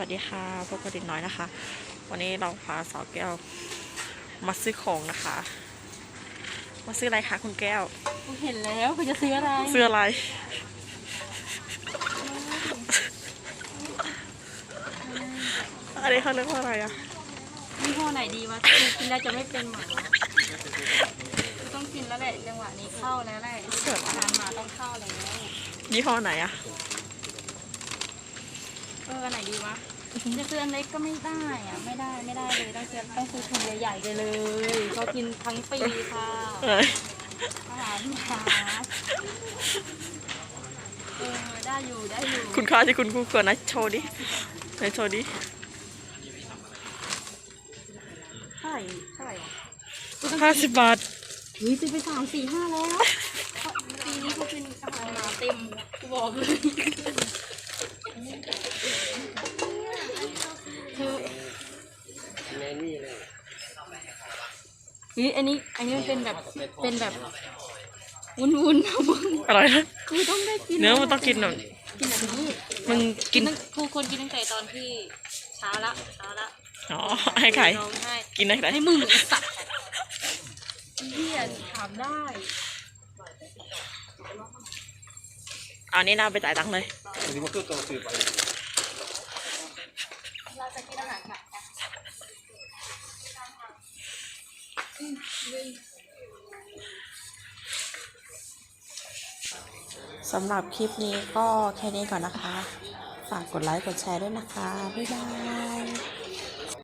วัสดีค่ะพวกกระดิ่งน้อยนะคะ วันนี้เราพาสาวแก้ว มาซื้อของนะคะ มาซื้ออะไรคะคุณแก้วกูเห็นแล้วกูจะซื้ออะไรซื้ออะไรอันนี้เขาเรียกว่าอะไรอะยี่ห้อไหนดีวะกินแล้วจะไม่เป็นหมากูต้องกินแล้วแหละจังหวะนี้เข้าแล้วแหละอาหารหมาต้องเข้าแล้วยี่ห้อไหนอะ เอออันไหนดีวะจะซื้ออันเล็กก็ไม่ได้อะไม่ได้ไม่ได้เลยต้องซื้อต้องซื้อถุงใหญ่ๆไปเลยเขากินทั้งปีค่ะเอ้ยอาหารหมาเออได้อยู่ได้อยู่คุณค่าที่คุณคู่ควรนะโชว์ดิไหนโชว์ดิเท่าไหร่เท่าไหร่อะกูต้องห้าสิบบาทเฮ้ยซื้อไปสามสี่ห้าแล้วปีนี้เขาเป็นอาหารหมาเต็มกูบอกเลย นี่อันนี้ อันนี้มันเป็นแบบ เป็นแบบวุ้นๆนะมึงอร่อยนะกูต้องได้กินเนื้อมันต้องกินหน่อยกินแบบนี้มึงกินตั้งกูควรกินตั้งแต่ตอนที่เช้าละเช้าละอ๋อให้ใครร้องไห้กินได้ใครให้มึงไอ้สัตว์ไอ้เหี้ยถามได้เอานี่นาไปจ่ายตังค์เลยนี่มันคือตัวสื่อไปเราจะกินอาหารหนักนะ สำหรับคลิปนี้ก็แค่นี้ก่อนนะคะ ฝากกดไลค์ กดแชร์ด้วยนะคะ บ๊ายบาย